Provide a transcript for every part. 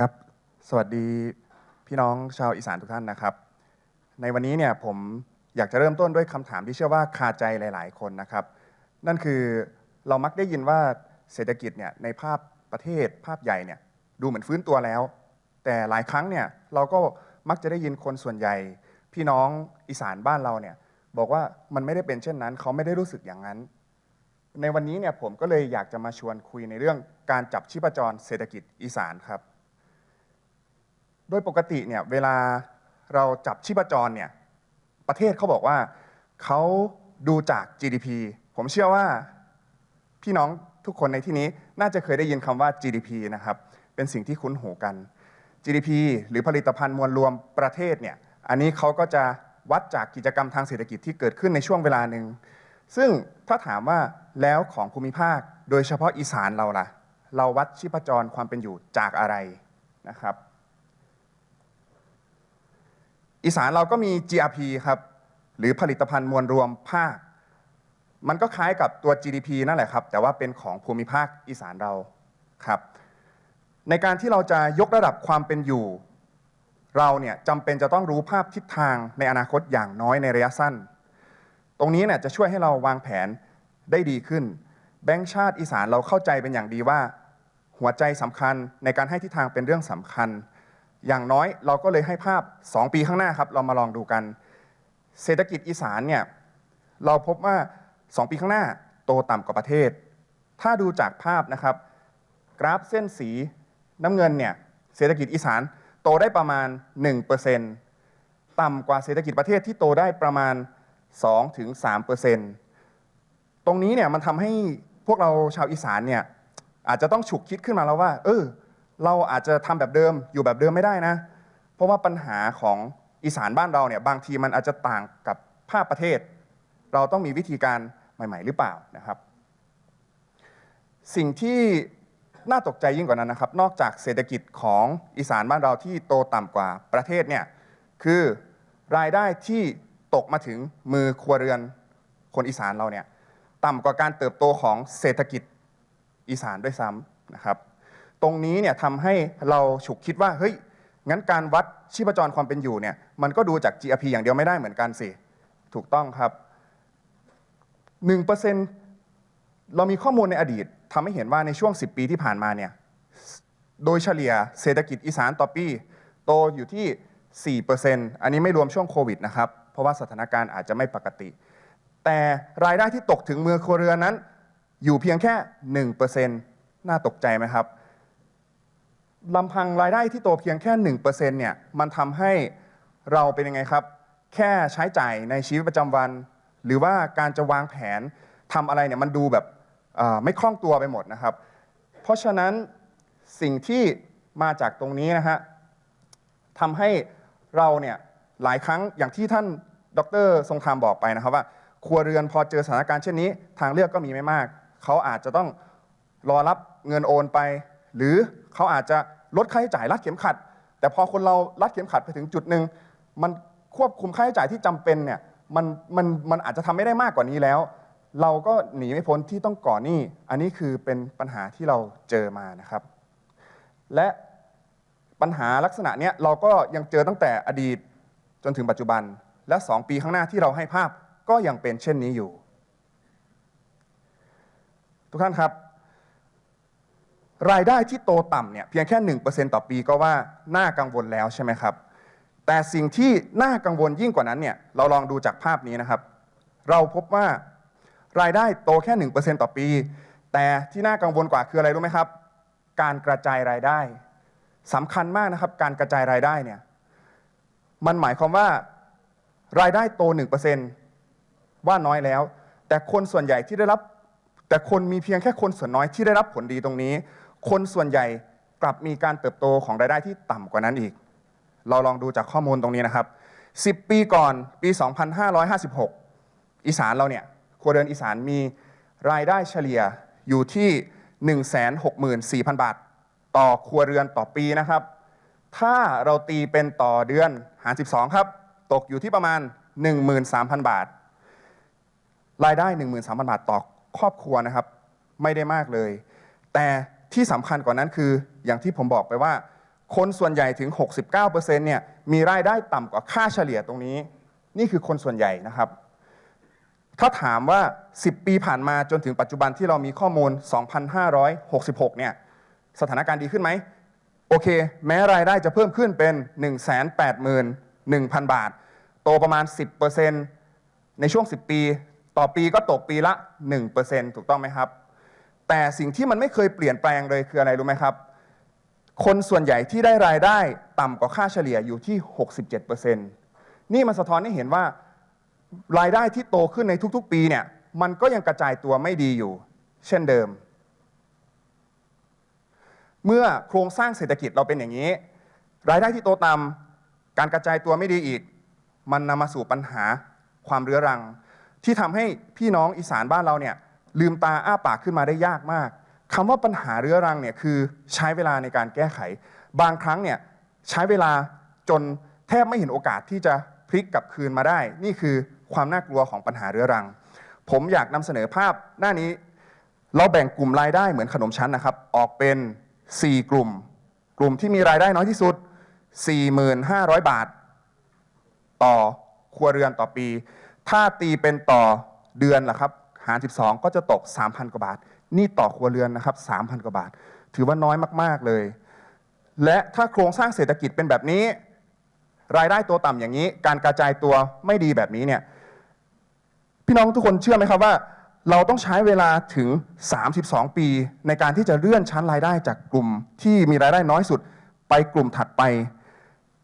ครับ สวัสดีพี่น้องชาวอีสานทุกท่านนะครับ ในวันนี้เนี่ยผมอยากจะเริ่มต้นด้วยคำถามที่เชื่อว่าคาใจหลาย ๆ คนนะครับ นั่นคือเรามักได้ยินว่าเศรษฐกิจเนี่ยในภาพประเทศภาพใหญ่เนี่ยดูเหมือนฟื้นตัวแล้ว แต่หลายครั้งเนี่ยเราก็มักจะได้ยินคนส่วนใหญ่ พี่น้องอีสานบ้านเราเนี่ยบอกว่ามันไม่ได้เป็นเช่นนั้น เขาไม่ได้รู้สึกอย่างนั้น ในวันนี้เนี่ยผมก็เลยอยากจะมาชวนคุยในเรื่องการจับชีพจรเศรษฐกิจอีสานครับ โดยปกติเนี่ยเวลาเราจับชีพจรเนี่ยประเทศเขาบอกว่าเขาดูจาก GDP ผมเชื่อว่าพี่น้องทุกคนในที่นี้น่าจะเคยได้ยินคำว่า GDP นะครับเป็นสิ่งที่คุ้นหูกัน GDP หรือผลิตภัณฑ์มวลรวมประเทศเนี่ยอันนี้เขาก็จะวัดจากกิจกรรมทางเศรษฐกิจที่เกิดขึ้นในช่วงเวลาหนึ่งซึ่งถ้าถามว่าแล้วของภูมิภาค โดยเฉพาะอีสานเราล่ะ เราวัดชีพจรความเป็นอยู่จากอะไรนะครับ อีสานเราก็มี GRP ครับ หรือผลิตภัณฑ์มวลรวมภาค มันก็คล้ายกับตัว GDP นั่นแหละครับ แต่ว่าเป็นของภูมิภาคอีสานเราครับ ในการที่เราจะยกระดับความเป็นอยู่ เราเนี่ยจำเป็นจะต้องรู้ภาพทิศทางในอนาคตอย่างน้อยในระยะสั้น ตรงนี้เนี่ยจะช่วยให้เราวางแผนได้ดีขึ้น แบงก์ชาติอีสานเราเข้าใจเป็นอย่างดีว่า หัวใจสำคัญในการให้ทิศทางเป็นเรื่องสำคัญ อย่างน้อยเราก็เลยให้ภาพ 2 ปีข้างหน้าครับ เรามาลองดูกัน เศรษฐกิจอีสานเนี่ยเราพบว่า 2 ปีข้างหน้าโตต่ำกว่าประเทศ ถ้าดูจากภาพนะครับ กราฟเส้นสีน้ำเงินเนี่ยเศรษฐกิจอีสานโตได้ประมาณ 1%ต่ำกว่าเศรษฐกิจประเทศที่โตได้ประมาณ 2-3%ตรงนี้เนี่ยมันทำให้พวกเราชาวอีสานเนี่ยอาจจะต้องฉุกคิดขึ้นมาแล้วว่า เออ เราอาจจะทำแบบเดิมอยู่แบบเดิมไม่ได้นะ เพราะว่าปัญหาของอีสานบ้านเราเนี่ยบางทีมันอาจจะต่างกับภาคประเทศ เราต้องมีวิธีการใหม่ ๆ หรือเปล่านะครับ สิ่งที่น่าตกใจยิ่งกว่านั้นนะครับ นอกจากเศรษฐกิจของอีสานบ้านเราที่โตต่ำกว่าประเทศเนี่ยคือรายได้ที่ตกมาถึงมือครัวเรือนคนอีสานเราเนี่ยต่ำกว่าการเติบโตของเศรษฐกิจอีสานด้วยซ้ำนะครับ ตรงนี้เนี่ยทำให้เราฉุกคิดว่าเฮ้ยงั้นการวัดชีพจรความเป็นอยู่เนี่ยมันก็ดูจาก GRP อย่างเดียวไม่ได้เหมือนกันสิ ถูกต้องครับ 1%เรามีข้อมูลในอดีตทำให้เห็นว่าในช่วง 10 ปีที่ผ่านมาเนี่ยโดยเฉลี่ยเศรษฐกิจอีสานต่อปี โตอยู่ที่ 4%อันนี้ไม่รวมช่วงโควิดนะครับ เพราะว่าสถานการณ์อาจจะไม่ปกติ แต่รายได้ที่ตกถึงมือครัวเรือนนั้น อยู่เพียงแค่ 1%น่าตกใจไหมครับ ลำพังรายได้ที่โตเพียงแค่1%เนี่ยมันทำให้เราเป็นยังไงครับ แค่ใช้จ่ายในชีวิตประจำวัน หรือว่าการจะวางแผนทำอะไรเนี่ยมันดูแบบไม่คล่องตัวไปหมดนะครับ เพราะฉะนั้นสิ่งที่มาจากตรงนี้นะฮะทำให้เราเนี่ยหลายครั้งอย่างที่ท่านดรทรงธรรมบอกไปนะครับว่า ครัวเรือนพอเจอสถานการณ์เช่นนี้ ทางเลือกก็มีไม่มาก เขาอาจจะต้องรอรับเงินโอนไป หรือเขาอาจจะลดค่าใช้จ่ายรัดเข็มขัด แต่พอคนเรารัดเข็มขัดไปถึงจุดหนึ่งมันควบคุมค่าใช้จ่ายที่จำเป็นเนี่ยมันมันมันอาจจะทำไม่ได้มากกว่านี้แล้ว เราก็หนีไม่พ้นที่ต้องก่อหนี้ อันนี้คือเป็นปัญหาที่เราเจอมานะครับ และปัญหาลักษณะเนี้ยเราก็ยังเจอตั้งแต่อดีตจนถึงปัจจุบันและ 2 ปีข้างหน้าที่เราให้ภาพก็ยังเป็นเช่นนี้อยู่ ทุกท่านครับ รายได้ที่โตต่ำเนี่ยเพียงแค่ 1%ต่อปีก็ว่าน่ากังวลแล้วใช่ไหมครับ แต่สิ่งที่น่ากังวลยิ่งกว่านั้นเนี่ยเราลองดูจากภาพนี้นะครับ เราพบว่ารายได้โตแค่ 1%ต่อปี แต่ที่น่ากังวลกว่าคืออะไรรู้ไหมครับ การกระจายรายได้สำคัญมากนะครับ การกระจายรายได้เนี่ยมันหมายความว่ารายได้โต 1%ว่าน้อยแล้ว แต่คนส่วนใหญ่ที่ได้รับ แต่คนมีเพียงแค่คนส่วนน้อยที่ได้รับผลดีตรงนี้ คนส่วนใหญ่กลับมีการเติบโตของรายได้ที่ต่ำกว่านั้นอีก เราลองดูจากข้อมูลตรงนี้นะครับ 10 ปีก่อนปี 2556 อีสานเราเนี่ยครัวเรือนอีสานมีรายได้เฉลี่ยอยู่ที่ 164,000 บาท ต่อครัวเรือนต่อปีนะครับ ถ้าเราตีเป็นต่อเดือนหาร12 ครับ ตกอยู่ที่ประมาณ 13,000 บาท รายได้ 13,000 บาทต่อครอบครัวนะครับ ไม่ได้มากเลย แต่ ที่สำคัญกว่านั้นคืออย่างที่ผมบอกไปว่า คนส่วนใหญ่ถึง 69%เนี่ยมีรายได้ต่ำกว่าค่าเฉลี่ยตรงนี้ นี่คือคนส่วนใหญ่นะครับ ถ้าถามว่า 10 ปีผ่านมาจนถึงปัจจุบันที่เรามีข้อมูล 2,566 เนี่ยสถานการณ์ดีขึ้นไหมโอเค แม้รายได้จะเพิ่มขึ้นเป็น 181,000 บาท โตประมาณ 10%ในช่วง 10 ปี ต่อปีก็ตกปีละ 1%ถูกต้องไหมครับ แต่สิ่งที่มันไม่เคยเปลี่ยนแปลงเลยคืออะไรรู้ไหมครับ คนส่วนใหญ่ที่ได้รายได้ต่ำกว่าค่าเฉลี่ยอยู่ที่ 67%นี่มันสะท้อนให้เห็นว่ารายได้ที่โตขึ้นในทุกๆ ปีเนี่ยมันก็ยังกระจายตัวไม่ดีอยู่ เช่นเดิม เมื่อโครงสร้างเศรษฐกิจเราเป็นอย่างนี้ รายได้ที่โตต่ำการกระจายตัวไม่ดีอีก มันนำมาสู่ปัญหาความเรื้อรัง ที่ทำให้พี่น้องอีสานบ้านเราเนี่ย ลืมตาอ้าปากขึ้นมาได้ยากมากคำว่าปัญหาเรื้อรังเนี่ยคือใช้เวลาในการแก้ไข บางครั้งเนี่ยใช้เวลาจนแทบไม่เห็นโอกาสที่จะพลิกกลับคืนมาได้ นี่คือความน่ากลัวของปัญหาเรื้อรัง ผมอยากนำเสนอภาพหน้านี้ เราแบ่งกลุ่มรายได้เหมือนขนมชั้นนะครับ ออกเป็น 4 กลุ่ม กลุ่มที่มีรายได้น้อยที่สุด 4,500 บาท ต่อครัวเรือนต่อปี ถ้าตีเป็นต่อเดือนล่ะครับ หาร 12 ก็จะตก 3,000 กว่าบาท นี่ต่อครัวเรือนนะครับ 3,000 กว่าบาท ถือว่าน้อยมากๆเลย และถ้าโครงสร้างเศรษฐกิจเป็นแบบนี้ รายได้ตัวต่ำอย่างนี้ การกระจายตัวไม่ดีแบบนี้เนี่ย พี่น้องทุกคนเชื่อไหมครับว่า เราต้องใช้เวลาถึง 32 ปี ในการที่จะเลื่อนชั้นรายได้จากกลุ่มที่มีรายได้น้อยสุด ไปกลุ่มถัดไป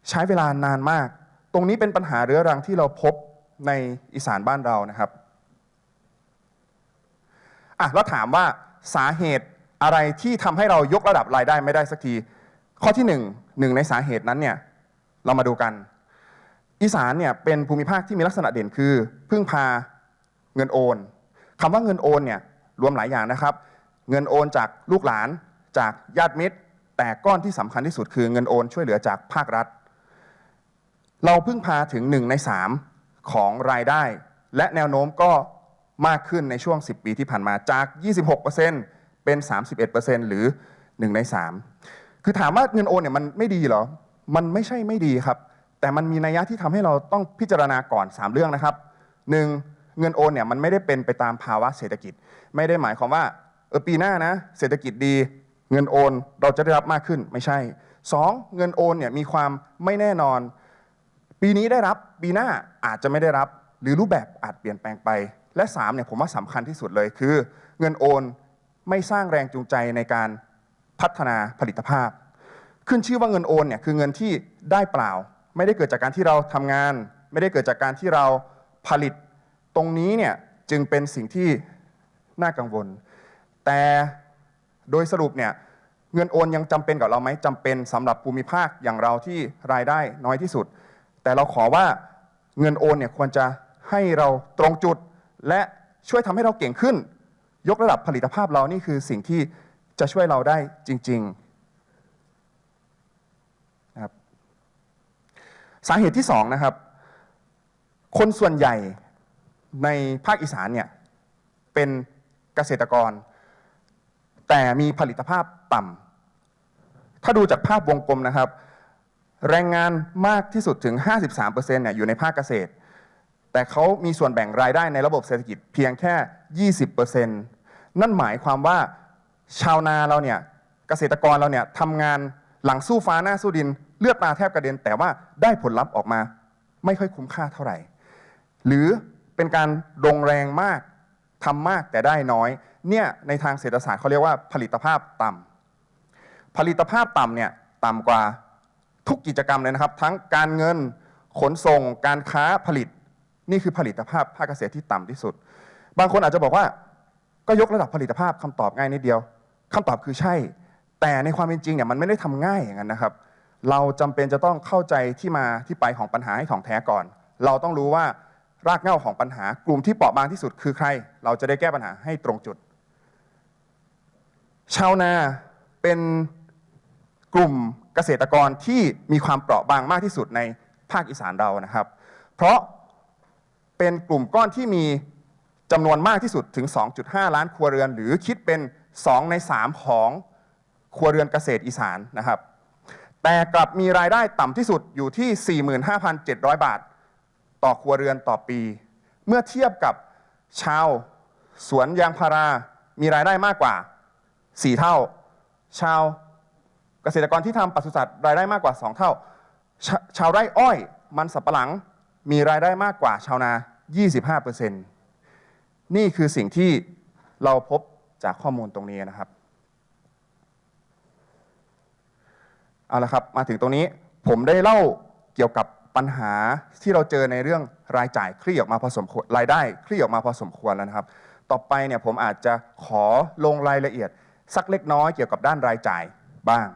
ใช้เวลานานมาก ตรงนี้เป็นปัญหาเรื้อรังที่เราพบในอีสานบ้านเรานะครับ อะแล้วถามว่าสาเหตุอะไรที่ทำให้เรายกระดับรายได้ไม่ได้สักที ข้อที่หนึ่งหนึ่งในสาเหตุนั้นเนี่ยเรามาดูกัน อีสานเนี่ยเป็นภูมิภาคที่มีลักษณะเด่นคือ พึ่งพาเงินโอนคำว่าเงินโอนเนี่ยรวมหลายอย่างนะครับ เงินโอนจากลูกหลานจากญาติมิตร แต่ก้อนที่สำคัญที่สุดคือเงินโอนช่วยเหลือจากภาครัฐ เราพึ่งพาถึง1ใน3ของรายได้ และแนวโน้มก็ มากขึ้นในช่วง 10 ปีที่ผ่านมาจาก 26%เป็น 31%หรือ 1 ใน 3 คือถามว่าเงินโอนเนี่ยมันไม่ดีเหรอ มันไม่ใช่ไม่ดีครับ แต่มันมีนัยยะที่ทำให้เราต้องพิจารณาก่อน 3 เรื่องนะครับ 1. เงินโอนเนี่ยมันไม่ได้เป็นไปตามภาวะเศรษฐกิจ ไม่ได้หมายความว่าเออปีหน้านะเศรษฐกิจดีเงินโอนเราจะได้รับมากขึ้นไม่ใช่ 2. เงินโอนเนี่ยมีความไม่แน่นอน ปีนี้ได้รับปีหน้าอาจจะไม่ได้รับ หรือรูปแบบอาจเปลี่ยนแปลงไป และ3เนี่ยผมว่าสำคัญที่สุดเลยคือ เงินโอนไม่สร้างแรงจูงใจในการพัฒนาผลิตภาพ ขึ้นชื่อว่าเงินโอนเนี่ยคือเงินที่ได้เปล่า ไม่ได้เกิดจากการที่เราทำงาน ไม่ได้เกิดจากการที่เราผลิตตรงนี้เนี่ยจึงเป็นสิ่งที่น่ากังวล แต่โดยสรุปเนี่ยเงินโอนยังจำเป็นกับเราไหมจำเป็นสำหรับภูมิภาคอย่างเราที่รายได้น้อยที่สุด แต่เราขอว่าเงินโอนเนี่ยควรจะให้เราตรงจุด และช่วยทำให้เราเก่งขึ้น ยกระดับผลิตภาพเรานี่คือสิ่งที่จะช่วยเราได้จริงๆนะครับสาเหตุที่สองนะครับ คนส่วนใหญ่ในภาคอีสานเนี่ยเป็นเกษตรกร แต่มีผลิตภาพต่ำถ้าดูจากภาพวงกลมนะครับ แรงงานมากที่สุดถึง 53%เนี่ยอยู่ในภาคเกษตร แต่เขามีส่วนแบ่งรายได้ในระบบเศรษฐกิจเพียงแค่ 20%นั่นหมายความว่าชาวนาเราเนี่ยเกษตรกรเราเนี่ยทำงานหลังสู้ฟ้าหน้าสู้ดิน เลือดตาแทบกระเด็น แต่ว่าได้ผลลัพธ์ออกมา ไม่ค่อยคุ้มค่าเท่าไหร่ หรือเป็นการลงแรงมากทำมากแต่ได้น้อยเนี่ยในทางเศรษฐศาสตร์เขาเรียกว่าผลิตภาพต่ำผลิตภาพต่ำเนี่ยต่ำกว่าทุกกิจกรรมเลยนะครับ ทั้งการเงินขนส่งการค้าผลิต นี่คือผลิตภาพภาคเกษตรที่ต่ำที่สุด บางคนอาจจะบอกว่า ก็ยกระดับผลิตภาพคำตอบง่ายนิดเดียวคำตอบคือใช่ แต่ในความเป็นจริงเนี่ยมันไม่ได้ทำง่ายอย่างนั้นนะครับ เราจำเป็นจะต้องเข้าใจที่มาที่ไปของปัญหาให้ถ่องแท้ก่อน เราต้องรู้ว่ารากเหง้าของปัญหากลุ่มที่เปราะบางที่สุดคือใคร เราจะได้แก้ปัญหาให้ตรงจุด ชาวนาเป็นกลุ่มเกษตรกรที่มีความเปราะบางมากที่สุดในภาคอีสานเรานะครับ เพราะ เป็นกลุ่มก้อนที่มีจำนวนมากที่สุดถึง 2.5 ล้านครัวเรือน หรือคิดเป็น 2 ใน 3 ของครัวเรือนเกษตรอีสานนะครับ แต่กลับมีรายได้ต่ำที่สุดอยู่ที่ 45,700 บาท ต่อครัวเรือนต่อปี เมื่อเทียบกับชาว สวนยางพารา มีรายได้มากกว่า 4 เท่า ชาวเกษตรกรที่ทำปศุสัตว์รายได้มากกว่า 2 เท่าชาชาวไร่อ้อยมันสับปะหลังมีรายได้มากกว่าชาวนา 25%นี่คือสิ่งที่เราพบจากข้อมูลตรงนี้นะครับ เอาละครับ มาถึงตรงนี้ผมได้เล่าเกี่ยวกับปัญหาที่เราเจอในเรื่องรายจ่ายคลี่ออกมาพอสมควรรายได้คลี่ออกมาพอสมควรแล้วนะครับ ต่อไปเนี่ยผมอาจจะขอลงรายละเอียด สักเล็กน้อยเกี่ยวกับด้านรายจ่ายบ้าง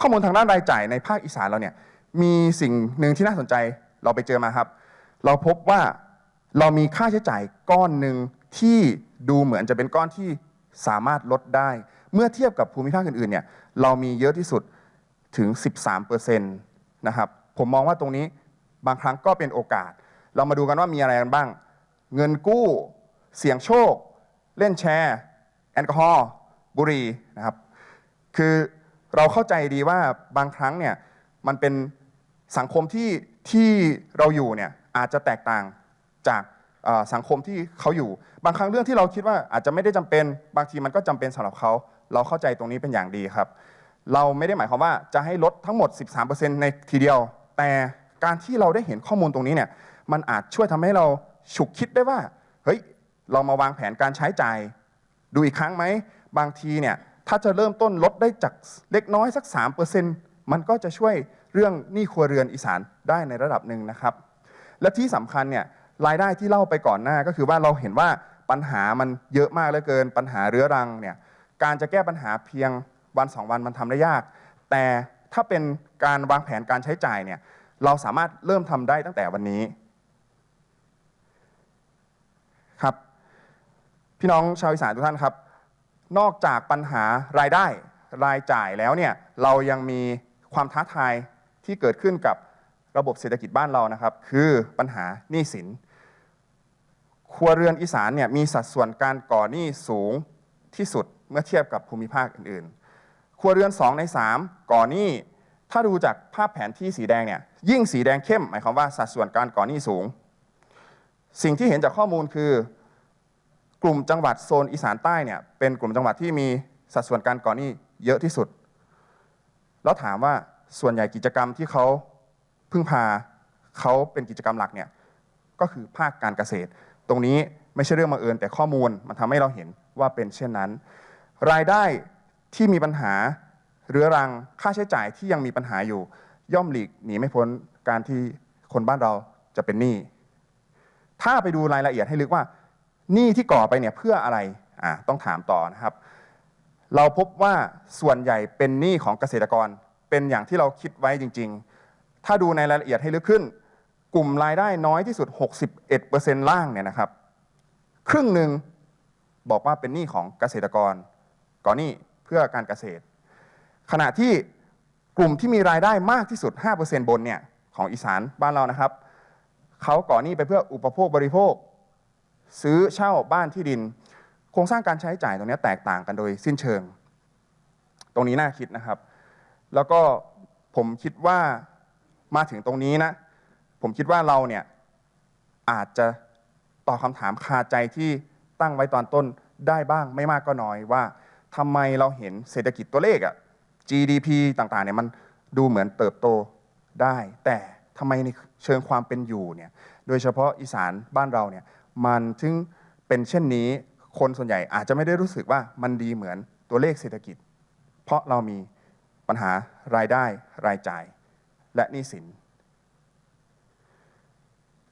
ข้อมูลทางด้านรายจ่ายในภาคอีสานเราเนี่ยมีสิ่งหนึ่งที่น่าสนใจเราไปเจอมาครับ เราพบว่า เรามีค่าใช้จ่ายก้อนหนึ่งที่ดูเหมือนจะเป็นก้อนที่สามารถลดได้ เมื่อเทียบกับภูมิภาคอื่นๆเนี่ยเรามีเยอะที่สุดถึง 13%นะครับผมมองว่าตรงนี้บางครั้งก็เป็นโอกาส เรามาดูกันว่ามีอะไรกันบ้าง เงินกู้ เสี่ยงโชค เล่นแชร์ แอลกอฮอล์บุหรี่นะครับ คือเราเข้าใจดีว่าบางครั้งเนี่ยมันเป็นสังคมที่ที่เราอยู่เนี่ยอาจจะแตกต่าง จากสังคมที่เขาอยู่ บางครั้งเรื่องที่เราคิดว่าอาจจะไม่ได้จำเป็น บางทีมันก็จำเป็นสำหรับเขา เราเข้าใจตรงนี้เป็นอย่างดีครับ เราไม่ได้หมายความว่าจะให้ลดทั้งหมด 13%ในทีเดียว แต่การที่เราได้เห็นข้อมูลตรงนี้เนี่ย มันอาจช่วยทำให้เราฉุกคิดได้ว่า เฮ้ย เรามาวางแผนการใช้จ่าย ดูอีกครั้งไหม บางทีเนี่ย ถ้าจะเริ่มต้นลดได้จากเล็กน้อยสัก 3%มันก็จะช่วยเรื่องหนี้ครัวเรือนอีสานได้ในระดับหนึ่งนะครับ และที่สำคัญเนี่ย รายได้ที่เล่าไปก่อนหน้าก็คือว่าเราเห็นว่าปัญหามันเยอะมากเหลือเกิน ปัญหาเรื้อรังเนี่ยการจะแก้ปัญหาเพียงวันสองวันมันทำได้ยาก แต่ถ้าเป็นการวางแผนการใช้จ่ายเนี่ยเราสามารถเริ่มทำได้ตั้งแต่วันนี้ครับ พี่น้องชาวอีสานทุกท่านครับ นอกจากปัญหารายได้รายจ่ายแล้วเนี่ยเรายังมีความท้าทายที่เกิดขึ้นกับระบบเศรษฐกิจบ้านเรานะครับ คือปัญหาหนี้สิน ครัวเรือนอีสานเนี่ยมีสัดส่วนการก่อหนี้สูงที่สุดเมื่อเทียบกับภูมิภาคอื่นๆ ครัวเรือน 2 ใน 3 ก่อหนี้ ถ้าดูจากภาพแผนที่สีแดงเนี่ยยิ่งสีแดงเข้ม หมายความว่าสัดส่วนการก่อหนี้สูง สิ่งที่เห็นจากข้อมูลคือกลุ่มจังหวัดโซนอีสานใต้เนี่ยเป็นกลุ่มจังหวัดที่มีสัดส่วนการก่อหนี้เยอะที่สุด แล้วถามว่าส่วนใหญ่กิจกรรมที่เขาพึ่งพาเขาเป็นกิจกรรมหลักเนี่ยก็คือภาคการเกษตร ตรงนี้ไม่ใช่เรื่องบังเอิญแต่ข้อมูลมันทำให้เราเห็นว่าเป็นเช่นนั้น รายได้ที่มีปัญหาเรื้อรังค่าใช้จ่ายที่ยังมีปัญหาอยู่ ย่อมหลีกหนีไม่พ้นการที่คนบ้านเราจะเป็นหนี้ถ้าไปดูรายละเอียดให้ลึกว่าหนี้ที่ก่อไปเนี่ยเพื่ออะไรอ่าต้องถามต่อนะครับ เราพบว่าส่วนใหญ่เป็นหนี้ของเกษตรกรเป็นอย่างที่เราคิดไว้จริง ๆ ถ้าดูในรายละเอียดให้ลึกขึ้น กลุ่มรายได้น้อยที่สุด 61%ล่างเนี่ยนะครับ ครึ่งหนึ่งบอกว่าเป็นหนี้ของเกษตรกร ก่อนหนี้เพื่อการเกษตร ขณะที่กลุ่มที่มีรายได้มากที่สุด 5%บนเนี่ยของอีสานบ้านเรานะครับ เขาก่อหนี้ไปเพื่ออุปโภคบริโภค ซื้อเช่าบ้านที่ดิน โครงสร้างการใช้จ่ายตรงนี้แตกต่างกันโดยสิ้นเชิง ตรงนี้น่าคิดนะครับ แล้วก็ผมคิดว่ามาถึงตรงนี้นะ ผมคิดว่าเราเนี่ยอาจจะตอบคำถามคาใจที่ตั้งไว้ตอนต้นได้บ้างไม่มากก็น้อยว่าทำไมเราเห็นเศรษฐกิจตัวเลขอะ GDP ต่างๆเนี่ยมันดูเหมือนเติบโตได้ แต่ทำไมในเชิงความเป็นอยู่เนี่ยโดยเฉพาะอีสานบ้านเราเนี่ยมันถึงเป็นเช่นนี้คนส่วนใหญ่อาจจะไม่ได้รู้สึกว่ามันดีเหมือนตัวเลขเศรษฐกิจ เพราะเรามีปัญหารายได้รายจ่าย และหนี้สิน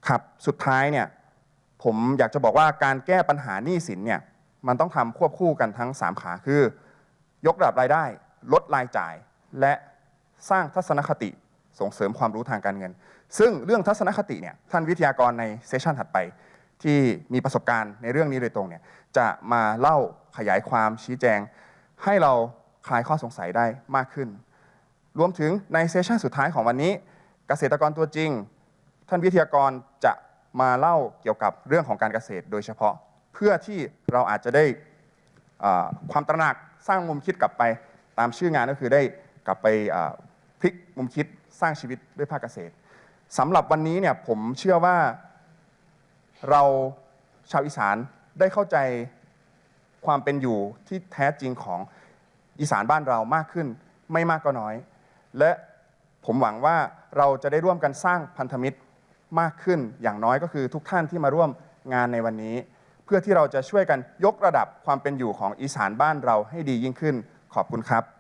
ครับสุดท้ายเนี่ยผมอยากจะบอกว่าการแก้ปัญหาหนี้สินเนี่ยมันต้องทำควบคู่กันทั้ง 3 ขาคือ ยกระดับรายได้ ลดรายจ่าย และสร้างทัศนคติส่งเสริมความรู้ทางการเงิน ซึ่งเรื่องทัศนคติเนี่ยท่านวิทยากรในเซสชันถัดไป ที่มีประสบการณ์ในเรื่องนี้โดยตรงเนี่ยจะมาเล่าขยายความชี้แจง ให้เราคลายข้อสงสัยได้มากขึ้น รวมถึงในเซสชันสุดท้ายของวันนี้ เกษตรกรตัวจริง ท่านวิทยากรจะมาเล่าเกี่ยวกับเรื่องของการเกษตร โดยเฉพาะเพื่อที่เราอาจจะได้ความตระหนักสร้างมุมคิดกลับไปตามชื่องานก็คือได้กลับไปอ่ามุมคิดสร้างชีวิตด้วยภาคเกษตรสำหรับวันนี้เนี่ยผมเชื่อว่าเราชาวอีสานได้เข้าใจความเป็นอยู่ที่แท้จริงของอีสานบ้านเรามากขึ้น ไม่มากก็น้อย และผมหวังว่าเราจะได้ร่วมกันสร้างพันธมิตร มากขึ้นอย่างน้อยก็คือทุกท่านที่มาร่วมงานในวันนี้ เพื่อที่เราจะช่วยกันยกระดับความเป็นอยู่ของอีสานบ้านเราให้ดียิ่งขึ้นขอบคุณครับ